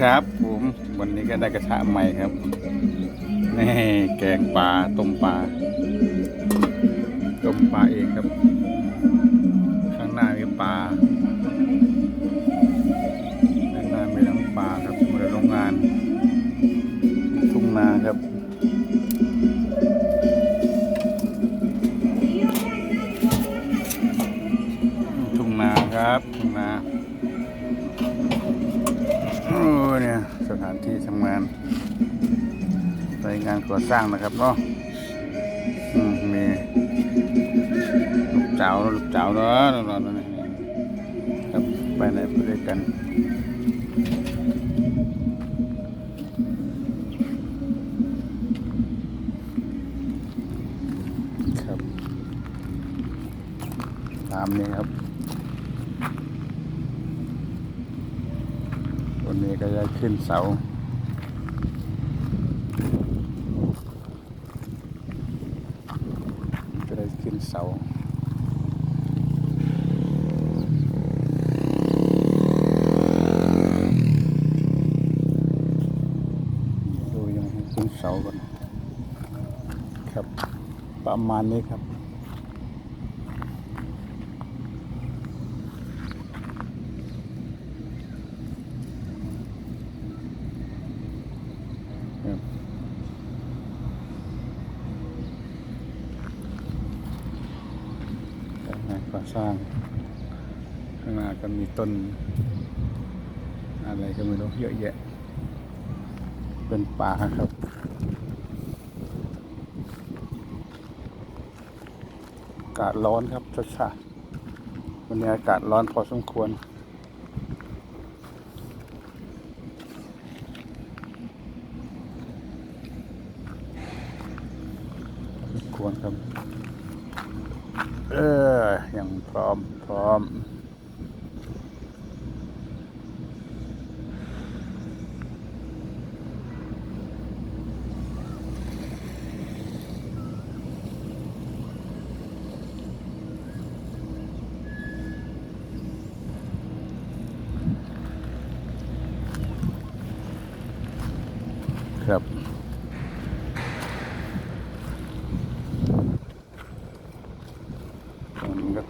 ครับผมวันนี้ก็ได้กระทะใหม่ครับนี่แกงปลาต้มปลาต้มปลาเองครับานที่ทำงานรายงานก่อสร้างนะครับเนาะมีลูกเจ้าลูกเจ้าเนาะเราๆนี่ครับไปไหนไปด้วยกันครับตามนี้ครับ นี้ก็จะขึ้นเสาก็ได้ขึ้นเสาดูยังขึ้นเสาก่อนครับ ประมาณนี้ครับ ก่อสร้าง ข้างหน้าก็มีต้น อะไรก็ไม่รู้เยอะแยะ เป็นป่าครับอากาศร้อนครับช้าๆวันนี้อากาศร้อนพอสมควรควรครับ เออ ยังพร้อมพร้อม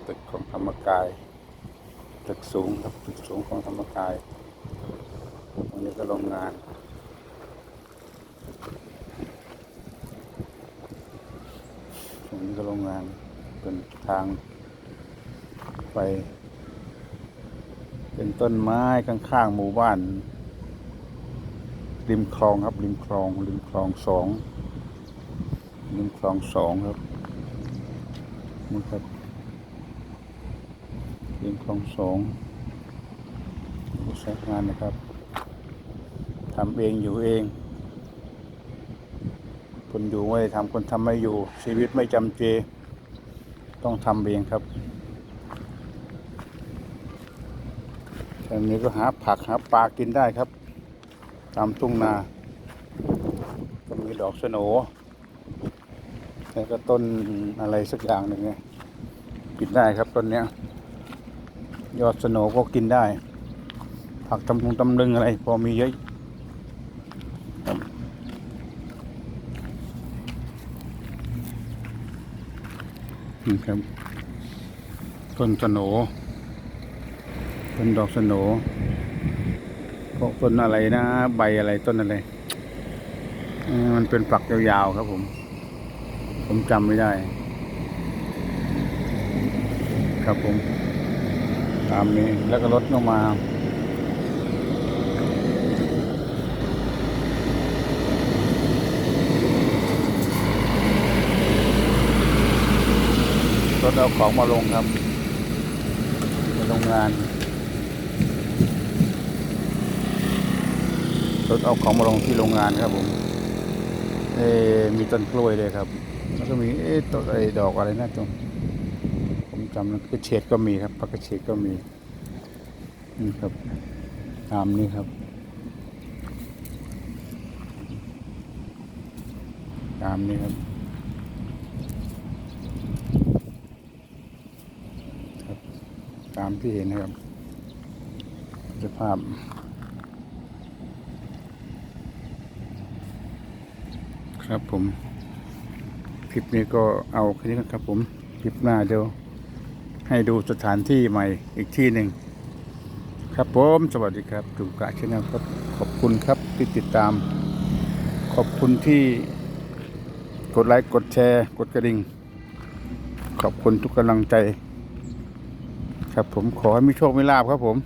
ตึกของธรรมกาย ตึกสูงครับตึกสูงของธรรมกายตรงนี้ก็โรงงานตรงนี้ก็โรงงานเป็นทางไปเป็นต้นไม้ข้างๆหมู่บ้าน ริมคลองครับริมคลองริมคลองสองริมคลองสองครับนี่ครับ ริมคลองสองผู้ใช้งานนะครับทำเองอยู่เอง คนอยู่ไม่ทำคนทำไม่อยู่ ชีวิตไม่จำเจ ต้องทำเองครับตอนนี้ก็หาผักหาปลากินได้ครับ ตามทุ่งนาก็มีดอกสโนแล้วก็ต้นอะไรสักอย่างหนึ่งเนี่ยกินได้ครับต้นเนี้ย ยอดสโนก็กินได้ ผักตำลุงตำลึงอะไร พอมีเยอะนี่ครับต้นสโนต้นดอกสโนพวกต้นอะไรนะ ใบอะไรต้นอะไร มันเป็นฝักยาวๆครับผม ผมจำไม่ได้ ครับผมามนี้แล้วก็รถลงมา รถเอาของมาลงครับในโรงงานรถเอาของมาลงที่โรงงานครับผม เอมีต้นกล้วยเลยครับ แล้วก็มีเอ๊ะต้นไอ้ดอกอะไรนะตรงผม จำนั้นคือเฉดก็มีครับปากกระเฉดก็มีนี่ครับ ตามนี้ครับ ตามนี้ครับครับ ตามที่เห็นนะครับสภาพครับผม คลิปนี้ก็เอาแค่นี้ครับผม คลิปหน้าเดี๋ยว ให้ดูสถานที่ใหม่อีกที่หนึ่งครับผมสวัสดีครับจุกะชแนลครับขอบคุณครับที่ติดตาม ขอบคุณที่กดไลค์กดแชร์ กดกระดิ่ง ขอบคุณทุกกำลังใจ ครับผมขอให้มีโชคมีลาภครับผม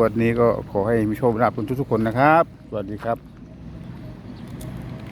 วดนี้ก็ขอให้มีโชคมีลาภทุกทุกๆคนนะครับ สวัสดีครับ